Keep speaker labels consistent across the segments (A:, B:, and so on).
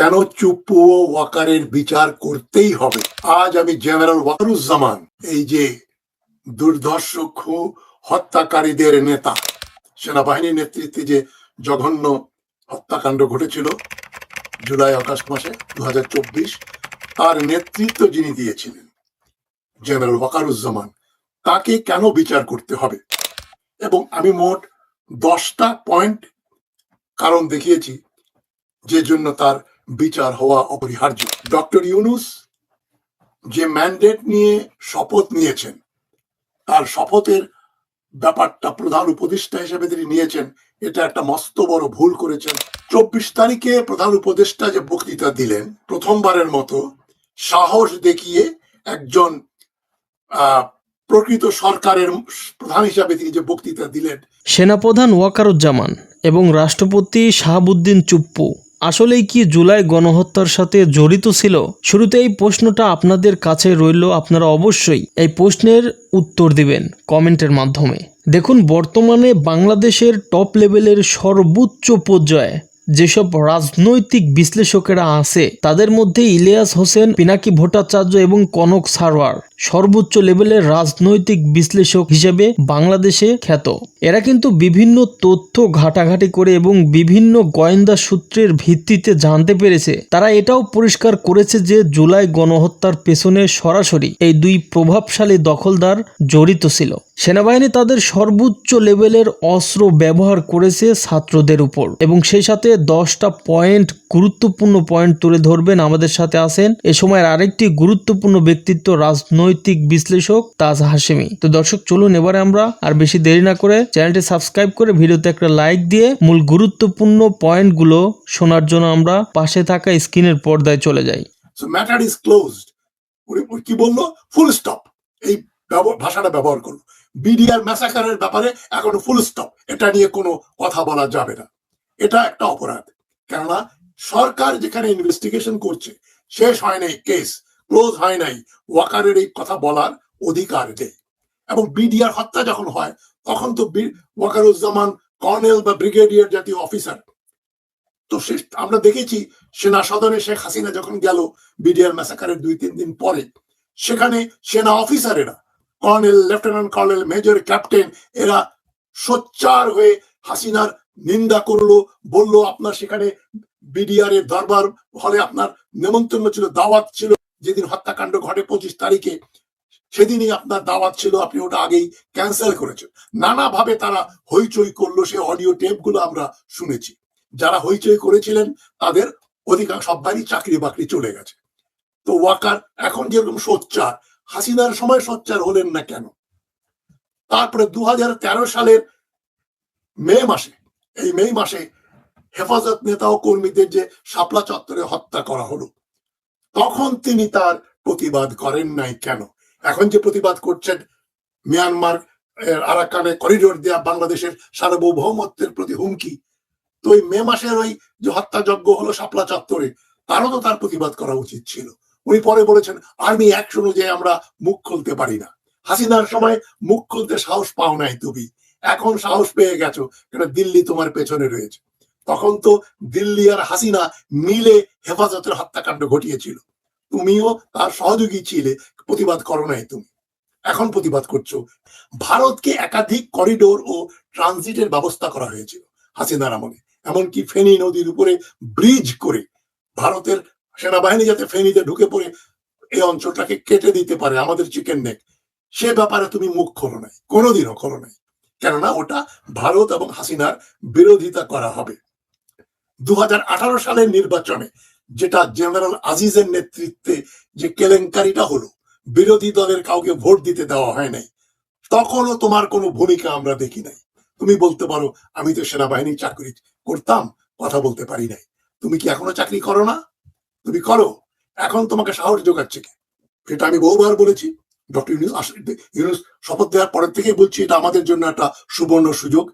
A: কেন চুপ্পু ওয়াকারের বিচার করতেই হবে? আজ আমি জেনারেল ওয়াকারুজ্জামান, এই যে দুর্ধর্ষ হত্যাকারীদের নেতা। সেনাবাহিনীর নেতৃত্বে যে জঘন্য হত্যাকাণ্ড ঘটেছিল জুলাই আগস্ট মাসে দু তার নেতৃত্ব যিনি দিয়েছিলেন, জেনারেল ওয়াকারুজ্জামান, তাকে কেন বিচার করতে হবে? এবং আমি মোট দশটা পয়েন্ট কারণ দেখিয়েছি, যে জন্য তার বিচার হওয়া অপরিহার্য। ডক্টর ইউনুস যে ম্যান্ডেট নিয়ে শপথ নিয়েছেন, তার শপথের ব্যাপারটা প্রধান উপদেষ্টা হিসেবে তিনি নিয়েছেন, এটা একটা মস্ত বড় ভুল করেছেন। চব্বিশ তারিখে প্রধান উপদেষ্টা যে বক্তৃতা দিলেন প্রথমবারের মতো, সাহস দেখিয়ে একজন প্রকৃত সরকারের প্রধান হিসাবে তিনি যে বক্তৃতা দিলেন।
B: সেনাপ্রধান ওয়াকারুজ্জামান এবং রাষ্ট্রপতি শাহাবুদ্দিন চুপ্পু আসলেই কি জুলাই গণহত্যার সাথে জড়িত ছিল? শুরুতে এই প্রশ্নটা আপনাদের কাছে রইল, আপনারা অবশ্যই এই প্রশ্নের উত্তর দিবেন কমেন্টের মাধ্যমে। দেখুন, বর্তমানে বাংলাদেশের টপ লেভেলের সর্বোচ্চ পর্যায়ে যেসব রাজনৈতিক বিশ্লেষকেরা আছে, তাদের মধ্যে ইলিয়াস হোসেন, পিনাকি ভট্টাচার্য এবং কনক সারওয়ার সর্বোচ্চ লেভেলের রাজনৈতিক বিশ্লেষক হিসেবে বাংলাদেশে খ্যাত। এরা কিন্তু বিভিন্ন তথ্য ঘাটাঘাটি করে এবং বিভিন্ন গোয়েন্দা সূত্রের ভিত্তিতে জানতে পেরেছে। তারা এটাও পরিষ্কার করেছে যে জুলাই গণহত্যার পেছনে সরাসরি এই দুই প্রভাবশালী দখলদার জড়িত ছিল। সেনাবাহিনী তাদের সর্বোচ্চ লেভেলের অস্ত্র ব্যবহার করেছে ছাত্রদের উপর। এবং সেই সাথে দশটা পয়েন্ট, গুরুত্বপূর্ণ পয়েন্ট তুলে ধরবেন। আমাদের সাথে আছেন এ সময়ের আরেকটি গুরুত্বপূর্ণ ব্যক্তিত্ব, রাজনৈতিক বিশ্লেষক তাজ হাশেমি। তো দর্শক, চলুন এবারে আমরা আর বেশি দেরি না করে চ্যানেলটি সাবস্ক্রাইব করে ভিডিওতে একটা লাইক দিয়ে মূল গুরুত্বপূর্ণ পয়েন্টগুলো শোনার জন্য আমরা পাশে থাকা স্ক্রিনের পর্দায় চলে যাই।
A: কি বলল? ফুল স্টপ এই ভাষাটা ব্যবহার করল বিডিআর ম্যাসাকারের ব্যাপারে এখন ফুল স্টপ এটা নিয়ে কোনো কথা বলা যাবে না। এটা একটা অপরাধ। কেননা, সরকার যেখানে ইনভেস্টিগেশন করছে, শেষ হয় নাই কেস ক্লোজ হয় নাই ওয়াকারের এই কথা বলার অধিকার নেই। এবং বিডিআর হত্যা যখন হয়, তখন তো ওয়াকারুজ্জামান কর্নেল বা ব্রিগেডিয়ার জাতীয় অফিসার। তো সে আমরা দেখেছি, সেনা সদনে শেখ হাসিনা যখন গেল বিডিআর ম্যাসাকারের দুই তিন দিন পরে, সেখানে সেনা অফিসারেরা colonel lieutenant colonel major captain, এরা সোচ্চার হয়ে হাসিনার নিন্দা করল, বলল, আপনার সেখানে বিডিআর এর দরবার হলে আপনার নেমন্তন্ন ছিল, দাওয়াত ছিল। যেদিন হত্যাকাণ্ড ঘটে পঁচিশ তারিখে, সেদিনই আপনার দাওয়াত ছিল, আপনি ওটা আগেই ক্যান্সেল করেছেন। নানাভাবে তারা হইচই করল, সে অডিও টেপগুলো আমরা শুনেছি। যারা হইচই করেছিলেন, তাদের অধিকাংশ সবারই চাকরি বাকরি চলে গেছে। তো ওয়াকার এখন যেরকম সোচ্চার হাসিনার সময় সোচ্চার হলেন না কেন? তারপরে দু হাজার তেরো সালের মে মাসে, এই মে মাসে হেফাজত নেতা ও কর্মীদের যে শাপলা চত্বরে হত্যা করা হলো, তখন তিনি তার প্রতিবাদ করেন নাই কেন? এখন যে প্রতিবাদ করছেন মিয়ানমার আরাকানে করিডোর দেয়া বাংলাদেশের সার্বভৌমত্বের প্রতি হুমকি, তো ওই মে মাসের ওই যে হত্যাযজ্ঞ হলো শাপলা চত্বরে, তারও তো তার প্রতিবাদ করা উচিত ছিল। উনি পরে বলেছেন আর্মি অ্যাকশন অনুযায়ী আমরা মুখ খুলতে পারি না। হাসিনার সময় মুখ খুলতে সাহস পাও নাই তুমি। এখন সাহস পেয়ে গেছো, কেন দিল্লি তোমার পেছনে রয়েছে। তখন তো দিল্লি আর হাসিনা মিলে হেফাজতের হত্যাকাণ্ড ঘটিয়েছিল। তুমিও তার সহযোগী ছিলে, প্রতিবাদ করো নাই তুমি। এখন প্রতিবাদ করছ। ভারতকে একাধিক করিডোর ও ট্রানজিটের ব্যবস্থা করা হয়েছিল হাসিনার আমলে। এমনকি ফেনী নদীর উপরে ব্রিজ করে ভারতের সেনাবাহিনী যাতে ফেনীতে ঢুকে পড়ে, এই অঞ্চলটাকে কেটে দিতে পারে, আমাদের চিকেন নেক। সে ব্যাপারে তুমি মুখ খোলো নাই, কোনোদিনও খোলো নাই। কেননা ওটা ভারত এবং হাসিনার বিরোধিতা করা হবে। দু সালের নির্বাচনে যেটা জেনারেল আজিজের নেতৃত্বে যে কেলেঙ্কারিটা হলো, বিরোধী দলের কাউকে ভোট দিতে দেওয়া হয় নাই, তখনও তোমার কোনো ভূমিকা আমরা দেখি নাই। তুমি বলতে পারো, আমি তো সেনাবাহিনী চাকরি করতাম, কথা বলতে পারি নাই। তুমি কি এখনও চাকরি করো না? তুমি করো। এখন তোমাকে সাহস যোগাচ্ছে কে? সেটা আমি বহুবার বলেছি। ডক্টর ইউনুস ইউনুস শপথ দেওয়ার পরের থেকেই বলছি, এটা আমাদের জন্য একটা সুবর্ণ সুযোগ।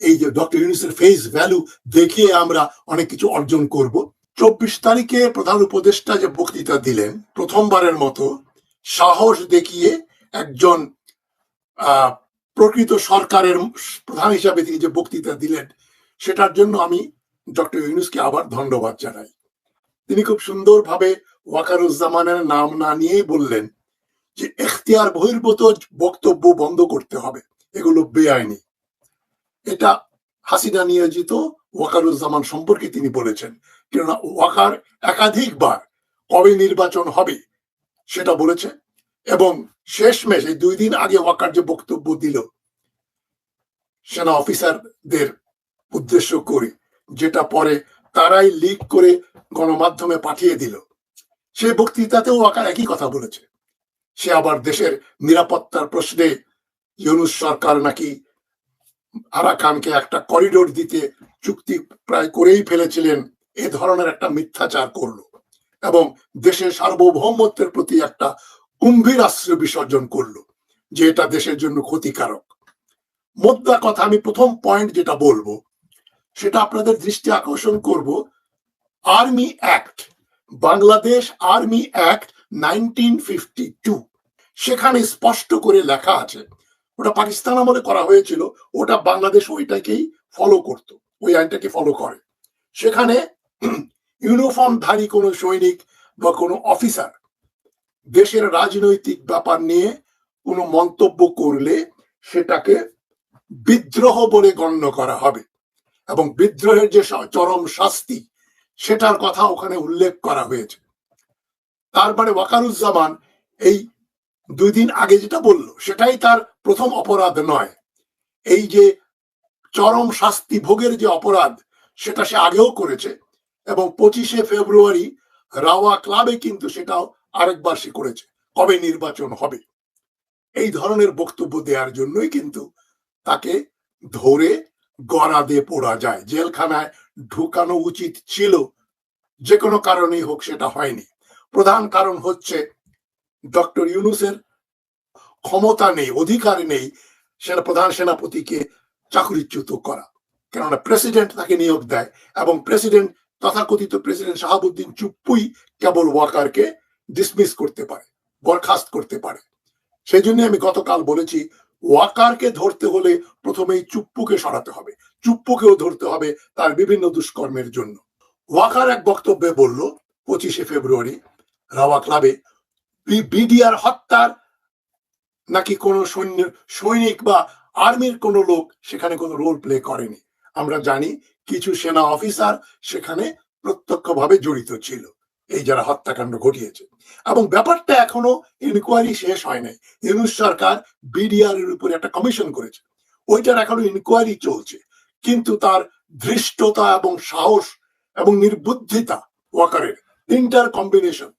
A: এই যে ডক্টর ইউনুসের ফেস ভ্যালু দেখিয়ে আমরা অনেক কিছু অর্জন করব। চব্বিশ তারিখে প্রধান উপদেষ্টা যে বক্তৃতা দিলেন, প্রথমবারের মতো সাহস দেখিয়ে একজন প্রকৃত সরকারের প্রধান হিসাবে তিনি যে বক্তৃতা দিলেন, সেটার জন্য আমি ডক্টর ইউনুসকে আবার ধন্যবাদ জানাই। তিনি খুব সুন্দরভাবে ওয়াকারুজ্জামানের নাম না নিয়েই বললেন যে এখতিয়ার বহির্ভূত বক্তব্য বন্ধ করতে হবে। এগুলো বেআইনি। এটা হাসিনা নিয়োজিত ওয়াকারুজ্জামান সম্পর্কে তিনি বলেছেন। কেননা ওয়াকার একাধিকবার কবে নির্বাচন হবে সেটা বলেছে এবং শেষমেশ, এই দুই দিন আগে ওয়াকার যে বক্তব্য দিল, সেনা অফিসারদের উদ্দেশ্য করে, যেটা পরে তারাই লিক করে গণমাধ্যমে পাঠিয়ে দিল। সেই বক্তৃতাতেও আকার একই কথা বলেছে। সে আবার দেশের নিরাপত্তার প্রশ্নে ইউনুস সরকার নাকি আরাকানকে একটা করিডোর দিতে চুক্তি প্রায় করেই ফেলেছিলেন, এ ধরনের একটা মিথ্যাচার করল এবং দেশের সার্বভৌমত্বের প্রতি একটা কুম্ভীর আশ্রয় বিসর্জন করল, যে এটা দেশের জন্য ক্ষতিকারক। মোদ্দা কথা, আমি প্রথম পয়েন্ট যেটা বলব সেটা আপনাদের দৃষ্টি আকর্ষণ করব। Army act Bangladesh army act nineteen fifty two সেখানে স্পষ্ট করে লেখা আছে। ওটা পাকিস্তান আমলে করা হয়েছিল, ওটা বাংলাদেশ ওইটাকেই ফলো করত, ওই আইনটাকে ফলো করে। সেখানে ইউনিফর্মধারী কোনো সৈনিক বা কোনো অফিসার দেশের রাজনৈতিক ব্যাপার নিয়ে কোনো মন্তব্য করলে সেটাকে বিদ্রোহ বলে গণ্য করা হবে। এবং বিদ্রোহের যে চরম শাস্তি, সেটার কথা ওখানে উল্লেখ করা হয়েছে। তার মানে ওয়াকারুজ্জামান এই দুই দিন আগে যেটা বলল, সেটাই তার প্রথম অপরাধ নয়। এই যে চরম শাস্তি ভোগের যে অপরাধ, সেটা সে আগেও করেছে এবং পঁচিশে ফেব্রুয়ারি রাওয়া ক্লাবে কিন্তু সেটাও আরেকবার সে করেছে, কবে নির্বাচন হবে। এই ধরনের বক্তব্য দেওয়ার জন্যই কিন্তু তাকে ধরে গড়াদে পড়া যায়। জেলখানায় ঢুকানো উচিত ছিল। যে কোনো কারণেই হোক সেটা হয়নি। প্রধান কারণ হচ্ছে ডক্টর ইউনুসের ক্ষমতা নেই, অধিকার নেই, সেনা, প্রধান সেনাপতিকে চাকরিচ্যুত করা। কেননা প্রেসিডেন্ট তাকে নিয়োগ দেয় এবং প্রেসিডেন্ট, তথাকথিত প্রেসিডেন্ট শাহাবুদ্দিন চুপ্পুই কেবল ওয়াকারকে ডিসমিস করতে পারে, বরখাস্ত করতে পারে। সেই জন্য আমি গতকাল বলেছি ওয়াকারকে ধরতে হলে প্রথমেই চুপ্পুকে সরাতে হবে। চুপ্পুকেও ধরতে হবে তার বিভিন্ন দুষ্কর্মের জন্য। ওয়াকার এক বক্তব্যে বলল, পঁচিশে ফেব্রুয়ারি, রাওয়া ক্লাবে বিডিআর হত্যার নাকি কোনো সৈন্য, সৈনিক বা আর্মির কোনো লোক সেখানে কোনো রোল প্লে করেনি। আমরা জানি কিছু সেনা অফিসার সেখানে প্রত্যক্ষভাবে জড়িত ছিল। এই যারা হত্যাকাণ্ড ঘটিয়েছে। এবং ব্যাপারটা এখনও ইনকোয়ারি শেষ হয় নাই। ইউনুস সরকার বিডিআর এর উপরে একটা কমিশন করেছে। ওইটার এখনও ইনকোয়ারি চলছে। কিন্তু তার ধৃষ্টতা এবং সাহস এবং নির্বুদ্ধিতা ওয়াকারের তিনটার কম্বিনেশন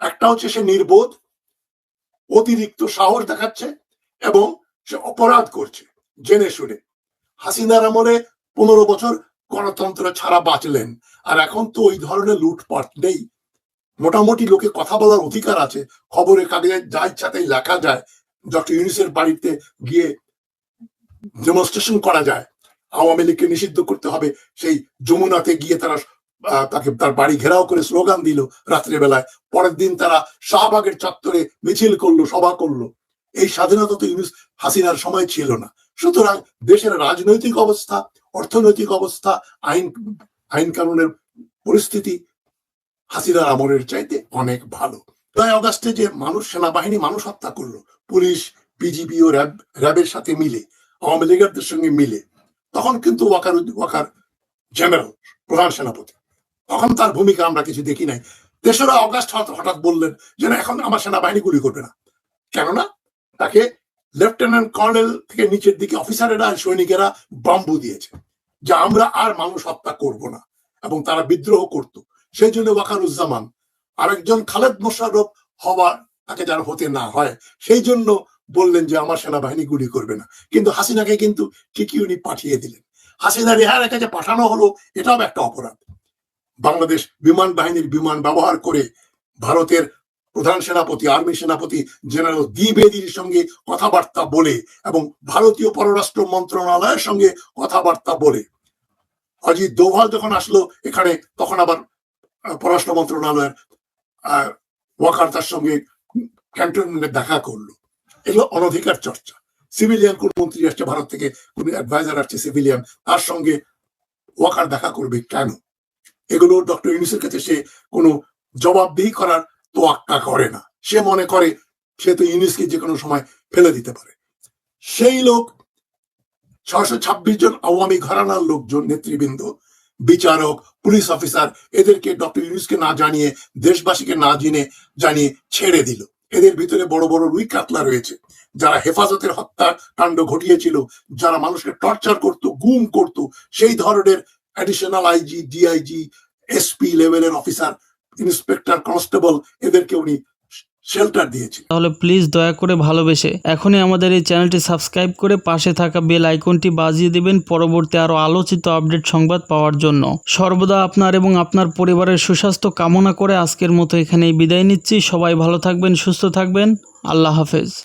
A: একটা হচ্ছে সে নির্বোধ, অতিরিক্ত সাহস দেখাচ্ছে এবং সে অপরাধ করছে, জেনে শুনে। হাসিনার আমলে পনেরো বছর গণতন্ত্র ছাড়া বাঁচলেন। আর এখন তো ওই ধরনের লুটপাট নেই। মোটামুটি লোকে কথা বলার অধিকার আছে। খবরের কাগজে যা ইচ্ছাতেই লেখা যায়। ডক্টর ইউনিসের বাড়িতে গিয়ে ডেমনস্ট্রেশন করা যায়। আওয়ামী লীগকে নিষিদ্ধ করতে হবে। সেই যমুনাতে গিয়ে তারা তাকে তার বাড়ি ঘেরাও করে স্লোগান দিল রাত্রেবেলায়। পরের দিন তারা শাহবাগের চত্বরে মিছিল করল, সভা করল। এই স্বাধীনতা তো ইউনুস হাসিনার সময় ছিল না। সুতরাং দেশের রাজনৈতিক অবস্থা, অর্থনৈতিক অবস্থা, আইন আইন কানুনের পরিস্থিতি হাসিনার আমলের চাইতে অনেক ভালো। জুলাই অগাস্টে যে মানুষ, সেনাবাহিনী মানুষ হত্যা করল, পুলিশ বিজিবি ও র্যাব, র্যাবের সাথে মিলে, আওয়ামী লীগারদের সঙ্গে মিলে, তখন কিন্তু ওয়াকার ওয়াকার জেনারেল, প্রধান সেনাপতি। তখন তার ভূমিকা আমরা কিছু দেখি নাই। তেসরা অগাস্ট হঠাৎ বললেন যে, না, এখন আমার সেনাবাহিনী গুলি করবে না। কেননা, তাকে লেফটেন্যান্ট কর্নেল থেকে নিচের দিকে অফিসারেরা সৈনিকেরা বাম্বু দিয়েছে, যে আমরা আর মানুষ হত্যা করব না। এবং তারা বিদ্রোহ করত। সেই জন্য ওয়াকারুজ্জামান আরেকজন খালেদ মোশাররফ হওয়ার তাকে যেন হতে না হয় সেই জন্য বললেন যে আমার সেনাবাহিনী গুলি করবে না। কিন্তু হাসিনাকে কিন্তু ঠিকই উনি পাঠিয়ে দিলেন। হাসিনা রেহার কাছে পাঠানো হলো, এটাও একটা অপরাধ। বাংলাদেশ বিমান বাহিনীর বিমান ব্যবহার করে ভারতের প্রধান সেনাপতি, আর্মি সেনাপতি জেনারেল দ্বিবেদীর সঙ্গে কথাবার্তা বলে এবং ভারতীয় পররাষ্ট্র মন্ত্রণালয়ের সঙ্গে কথাবার্তা বলে। অজিত দোভাল যখন আসলো এখানে, তখন আবার পররাষ্ট্র মন্ত্রণালয়ের ওয়াকার সঙ্গে ক্যান্টনমেন্টে দেখা করল। এগুলো অনধিকার চর্চা। সিভিলিয়ান কোন মন্ত্রী আসছে ভারত থেকে, কোন অ্যাডভাইজার আসছে সিভিলিয়ান, তার সঙ্গে ওয়াকার দেখা করবে কেন? এগুলো ডক্টর ইউনুসের কাছে সে কোনো জবাবদিহি করার তোয়াক্কা করে না। সে মনে করে সে তো ইউনুসকে যে কোনো সময় ফেলে দিতে পারে। সেই লোক ছশো ছাব্বিশ জন আওয়ামী ঘরানার লোকজন, নেতৃবৃন্দ বিচারক, পুলিশ অফিসার এদেরকে ডক্টর ইউনুসকে না জানিয়ে, দেশবাসীকে না জেনে, জানিয়ে ছেড়ে দিল। এদের ভিতরে বড় বড় রুই কাতলা রয়েছে। যারা হেফাজতের হত্যা কাণ্ড ঘটিয়েছিল, যারা মানুষকে টর্চার করত, গুম করত, সেই ধরনের অ্যাডিশনাল আইজি ডিআইজি এসপি লেভেলের অফিসার ইন্সপেক্টর কনস্টেবল এদেরকে উনি শেল্টার দিয়েছে
B: তাহলে প্লিজ দয়া করে ভালোবেসে এখনই আমাদের এই চ্যানেলটি সাবস্ক্রাইব করে পাশে থাকা বেল আইকনটি বাজিয়ে দিবেন পরবর্তী আরও আলোচিত আপডেট সংবাদ পাওয়ার জন্য। সর্বদা আপনার এবং আপনার পরিবারের সুস্বাস্থ্য কামনা করে আজকের মতো এখানেই বিদায় নিচ্ছি। সবাই ভালো থাকবেন, সুস্থ থাকবেন। আল্লাহ হাফেজ।